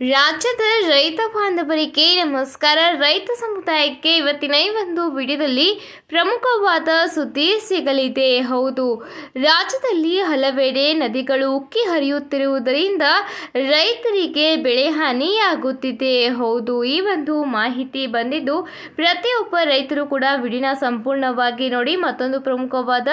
ರಾಜ್ಯದ ರೈತ ಬಾಂಧವರಿಗೆ ನಮಸ್ಕಾರ. ರೈತ ಸಮುದಾಯಕ್ಕೆ ಇವತ್ತಿನ ಈ ಒಂದು ವಿಡಿಯೋದಲ್ಲಿ ಪ್ರಮುಖವಾದ ಸುದ್ದಿ ಸಿಗಲಿದೆ. ಹೌದು, ರಾಜ್ಯದಲ್ಲಿ ಹಲವೆಡೆ ನದಿಗಳು ಉಕ್ಕಿ ಹರಿಯುತ್ತಿರುವುದರಿಂದ ರೈತರಿಗೆ ಬೆಳೆ ಹಾನಿಯಾಗುತ್ತಿದೆ. ಹೌದು, ಈ ಒಂದು ಮಾಹಿತಿ ಬಂದಿದ್ದು ಪ್ರತಿಯೊಬ್ಬ ರೈತರು ಕೂಡ ವಿಡಿನ ಸಂಪೂರ್ಣವಾಗಿ ನೋಡಿ ಮತ್ತೊಂದು ಪ್ರಮುಖವಾದ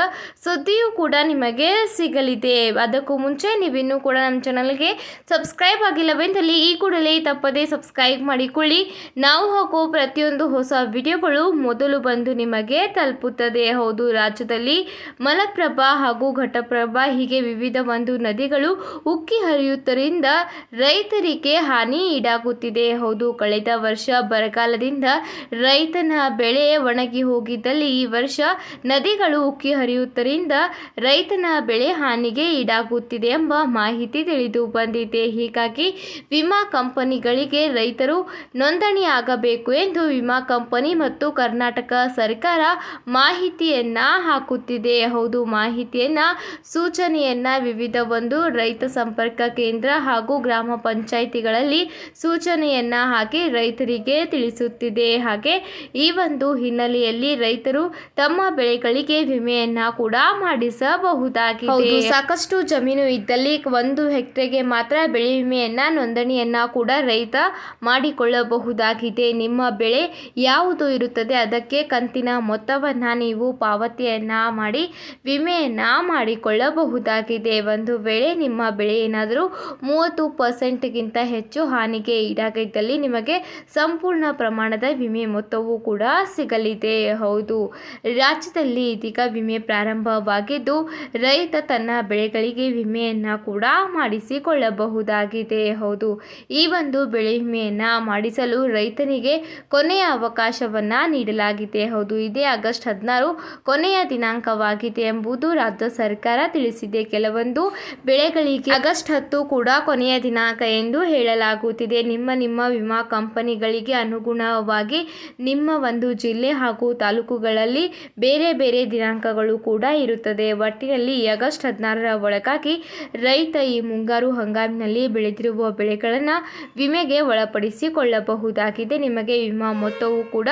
ಸುದ್ದಿಯೂ ಕೂಡ ನಿಮಗೆ ಸಿಗಲಿದೆ. ಅದಕ್ಕೂ ಮುಂಚೆ ನೀವಿನ್ನೂ ಕೂಡ ನಮ್ಮ ಚಾನಲ್ಗೆ ಸಬ್ಸ್ಕ್ರೈಬ್ ಆಗಿಲ್ಲವೆಂದಲ್ಲಿ ಈ ಕೂಡಲೇ ತಪ್ಪದೇ ಸಬ್ಸ್ಕ್ರೈಬ್ ಮಾಡಿಕೊಳ್ಳಿ. ನಾವು ಹಾಕೋ ಪ್ರತಿಯೊಂದು ಹೊಸ ವಿಡಿಯೋಗಳು ಮೊದಲು ಬಂದು ನಿಮಗೆ ತಲುಪುತ್ತದೆ. ಹೌದು, ರಾಜ್ಯದಲ್ಲಿ ಮಲಪ್ರಭಾ ಹಾಗೂ ಘಟಪ್ರಭಾ ಹೀಗೆ ವಿವಿಧ ಒಂದು ನದಿಗಳು ಉಕ್ಕಿ ಹರಿಯುವುದರಿಂದ ರೈತರಿಗೆ ಹಾನಿ ಈಡಾಗುತ್ತಿದೆ. ಹೌದು, ಕಳೆದ ವರ್ಷ ಬರಗಾಲದಿಂದ ರೈತನ ಬೆಳೆ ಒಣಗಿ ಹೋಗಿದ್ದಲ್ಲಿ ಈ ವರ್ಷ ನದಿಗಳು ಉಕ್ಕಿ ಹರಿಯುವುದರಿಂದ ರೈತನ ಬೆಳೆ ಹಾನಿಗೆ ಈಡಾಗುತ್ತಿದೆ ಎಂಬ ಮಾಹಿತಿ ತಿಳಿದು ಬಂದಿದೆ. ಹೀಗಾಗಿ ವಿಮಾ ಕಂಪನಿಗಳಿಗೆ ರೈತರು ನೋಂದಣಿಯಾಗಬೇಕು ಎಂದು ವಿಮಾ ಕಂಪನಿ ಮತ್ತು ಕರ್ನಾಟಕ ಸರ್ಕಾರ ಮಾಹಿತಿಯನ್ನು ಹಾಕುತ್ತಿದೆ. ಹೌದು, ಮಾಹಿತಿಯನ್ನ, ಸೂಚನೆಯನ್ನ ವಿವಿಧ ಒಂದು ರೈತ ಸಂಪರ್ಕ ಕೇಂದ್ರ ಹಾಗೂ ಗ್ರಾಮ ಪಂಚಾಯಿತಿಗಳಲ್ಲಿ ಸೂಚನೆಯನ್ನ ಹಾಕಿ ರೈತರಿಗೆ ತಿಳಿಸುತ್ತಿದೆ. ಹಾಗೆ ಈ ಒಂದು ಹಿನ್ನೆಲೆಯಲ್ಲಿ ರೈತರು ತಮ್ಮ ಬೆಳೆಗಳಿಗೆ ವಿಮೆಯನ್ನ ಕೂಡ ಮಾಡಿಸಬಹುದಾಗಿದೆ. ಹೌದು, ಸಾಕಷ್ಟು ಜಮೀನು ಇದ್ದಲ್ಲಿ ಒಂದು ಹೆಕ್ಟೇರ್ಗೆ ಮಾತ್ರ ಬೆಳೆ ವಿಮೆಯನ್ನ ನೋಂದಣಿಯನ್ನ ಕೂಡ ರೈತ ಮಾಡಿಕೊಳ್ಳಬಹುದಾಗಿದೆ. ನಿಮ್ಮ ಬೆಳೆ ಯಾವುದು ಇರುತ್ತದೆ? ಅದಕ್ಕೆ ಕಂತಿನ ಮೊತ್ತವನ್ನು ನೀವು ಪಾವತಿಯನ್ನು ಮಾಡಿ, ವಿಮೆಯನ್ನು ಮಾಡಿಕೊಳ್ಳಬಹುದಾಗಿದೆ. ಒಂದು ವೇಳೆ ನಿಮ್ಮ ಬೆಳೆ ಏನಾದರೂ ಮೂವತ್ತು ಪರ್ಸೆಂಟ್ಗಿಂತ ಹೆಚ್ಚು ಹಾನಿಗೆ ಈಡಾಗಿದ್ದಲ್ಲಿ ನಿಮಗೆ ಸಂಪೂರ್ಣ ಪ್ರಮಾಣದ ವಿಮೆ ಮೊತ್ತವೂ ಕೂಡ ಸಿಗಲಿದೆ. ಹೌದು. ರಾಜ್ಯದಲ್ಲಿ ಇದೀಗ ವಿಮೆ ಪ್ರಾರಂಭವಾಗಿದ್ದು, ರೈತ ತನ್ನ ಬೆಳೆಗಳಿಗೆ ವಿಮೆಯನ್ನು ಕೂಡ ಮಾಡಿಸಿಕೊಳ್ಳಬಹುದಾಗಿದೆ. ಹೌದು. ಈ ಒಂದು ಬೆಳೆ ವಿಮೆಯನ್ನು ಮಾಡಿಸಲು ರೈತನಿಗೆ ಕೊನೆಯ ಅವಕಾಶವನ್ನು ನೀಡಲಾಗಿದೆ. ಹೌದು, ಇದೇ ಆಗಸ್ಟ್ ಹದಿನಾರು ಕೊನೆಯ ದಿನಾಂಕವಾಗಿದೆ ಎಂಬುದು ರಾಜ್ಯ ಸರ್ಕಾರ ತಿಳಿಸಿದೆ. ಕೆಲವೊಂದು ಬೆಳೆಗಳಿಗೆ ಆಗಸ್ಟ್ ಹತ್ತು ಕೂಡ ಕೊನೆಯ ದಿನಾಂಕ ಎಂದು ಹೇಳಲಾಗುತ್ತಿದೆ. ನಿಮ್ಮ ನಿಮ್ಮ ವಿಮಾ ಕಂಪನಿಗಳಿಗೆ ಅನುಗುಣವಾಗಿ ನಿಮ್ಮ ಒಂದು ಜಿಲ್ಲೆ ಹಾಗೂ ತಾಲೂಕುಗಳಲ್ಲಿ ಬೇರೆ ಬೇರೆ ದಿನಾಂಕಗಳು ಕೂಡ ಇರುತ್ತದೆ. ಒಟ್ಟಿನಲ್ಲಿ ಆಗಸ್ಟ್ ಹದಿನಾರರ ಒಳಗಾಗಿ ರೈತ ಈ ಮುಂಗಾರು ಹಂಗಾಮಿನಲ್ಲಿ ಬೆಳೆದಿರುವ ಬೆಳೆಗಳನ್ನು ವಿಮೆಗೆ ಒಳಪಡಿಸಿಕೊಳ್ಳಬಹುದಾಗಿದೆ. ನಿಮಗೆ ವಿಮಾ ಮೊತ್ತವೂ ಕೂಡ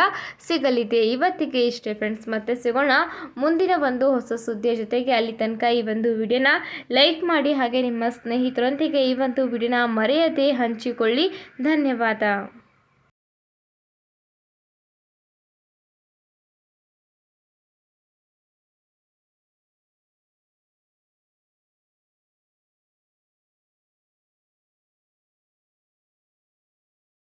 ಸಿಗಲಿದೆ. ಇವತ್ತಿಗೆ ಇಷ್ಟೇ ಫ್ರೆಂಡ್ಸ್ ಮತ್ತೆ ಸಿಗೋಣ ಮುಂದಿನ ಒಂದು ಹೊಸ ಸುದ್ದಿಯ ಜೊತೆಗೆ. ಅಲ್ಲಿ ತನಕ ಈ ಒಂದು ವಿಡಿಯೋನ ಲೈಕ್ ಮಾಡಿ, ಹಾಗೆ ನಿಮ್ಮ ಸ್ನೇಹಿತರೊಂದಿಗೆ ಈ ಒಂದು ವಿಡಿಯೋನ ಮರೆಯದೆ ಹಂಚಿಕೊಳ್ಳಿ. ಧನ್ಯವಾದ.